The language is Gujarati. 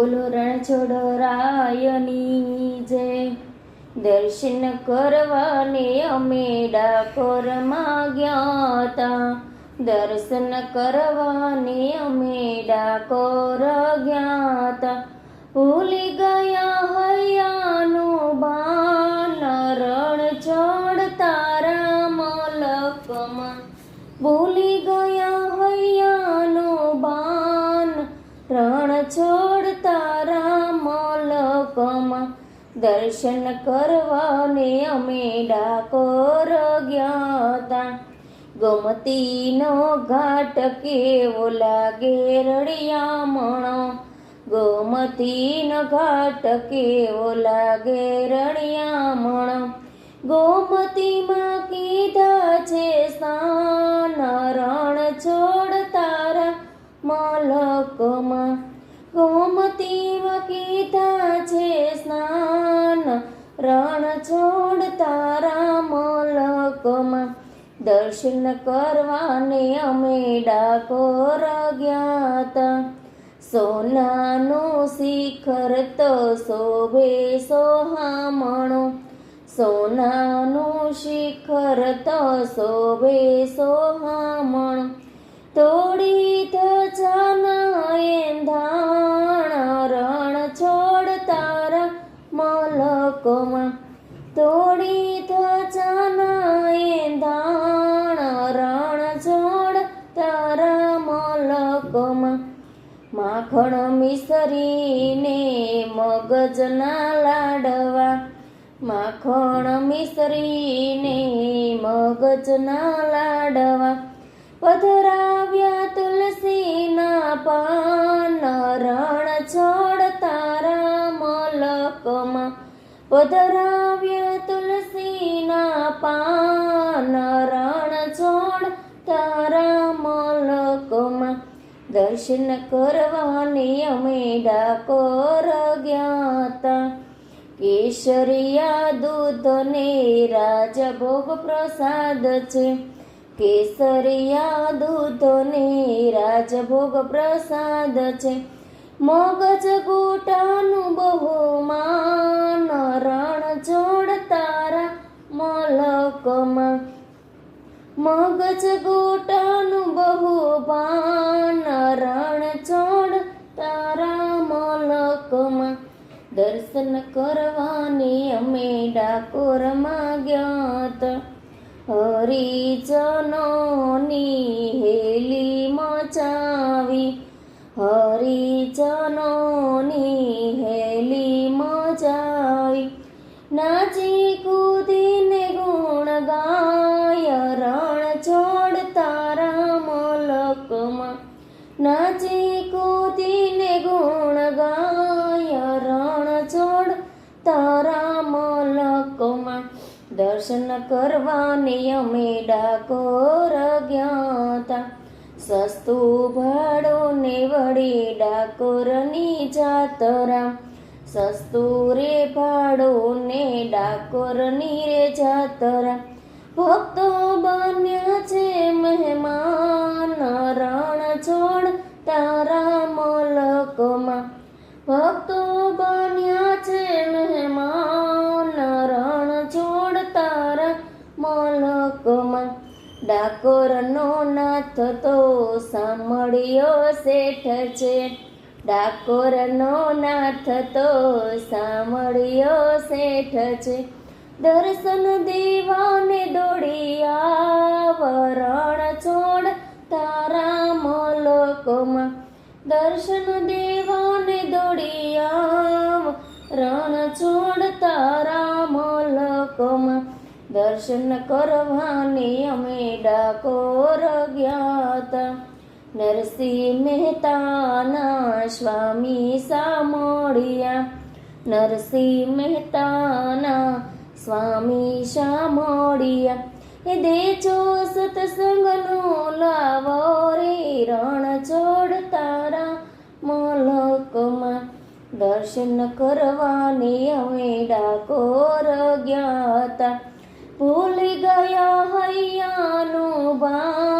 બોલો રણછોડરાયની જય દર્શન કરવાને અમે ડાકોરમાં ગયા તા. દર્શન કરવાને અમે ડાકોર ગયા તા. ભૂલી ગયા હૈયાનું રણ છોડ તારા મલકમાં દર્શન કરવાને અમે ડાકોર ગયા હતા ગોમતીનો ઘાટ કેવો લાગે રળિયામણો? ગોમતીનો ઘાટ કેવો લાગે રળિયામણો? ગોમતીમાં કીધા છે સ્નાન રણ છોડ દર્શન કરવાને અમે ડાકોર ગયા હતા સોનાનું શિખર તો શોભે સોહામણો. સોનાનું શિખર તો શોભે સોહામણો. તોડી ધજાના રણ છોડ તારા મલકોમાં. તોડી માખણ મિસરીને મગજના લાડવા. માખણ મિસરીને મગજના લાડવા. પધરાવ્યા તુલસીના પાન, રણ છોડ તારા મલકમાં. પધરાવ્યા તુલસીના પાન, રણ છોડ તારા દર્શન કરવાને અમે ડાકોર ગયા તા કેસરિયા દૂધ ને રાજભોગ પ્રસાદ છે. કેસરિયા દૂધ ને રાજભોગ પ્રસાદ છે. મગજ ગોટાનું બહુમાન, રણ છોડ તારા મલકમાં. મગજ ગોટાનું દર્શન કરવાની અમે ડાકોરમાં માગ્યાત. હરિજનોની હેલી મચાવી. હરિજનોની હેલી મચાવી. નાચી દર્શન કરવાની અમે ડાકોર ગયા તા સસ્તું ભાડું ને વળી ડાકોરની જાતરા. સસ્તું રે ભાડો ને ડાકોરની રે જાતરા. ભક્તો બન્યા છે મહેમાન રણ છોડ તારા મલકમાં. ભક્તો ડાકોરનો નાથ તો સાંભળ્યો શેઠ છે. ડાકોરનો નાથ તો સાંભળ્યો શેઠ છે. દર્શન દેવાને દોડી આવરણ છોડ તારા મલકમાં. દર્શન દેવાને દોડી આવ છોડ તારા મલકમાં. દર્શન કરવાની અમે ડાકોર ગયા નરસિંહ મહેતાના સ્વામી સામોડિયા નરસિંહ મહેતાના સ્વામી સામોડિયા એ દેજો સતસંગનો લાવો રે રણ છોડ તારા મલકમાં. દર્શન કરવાની અમે ડાકોર ગયા તા ભૂલી ગયા હૈયાનું બાન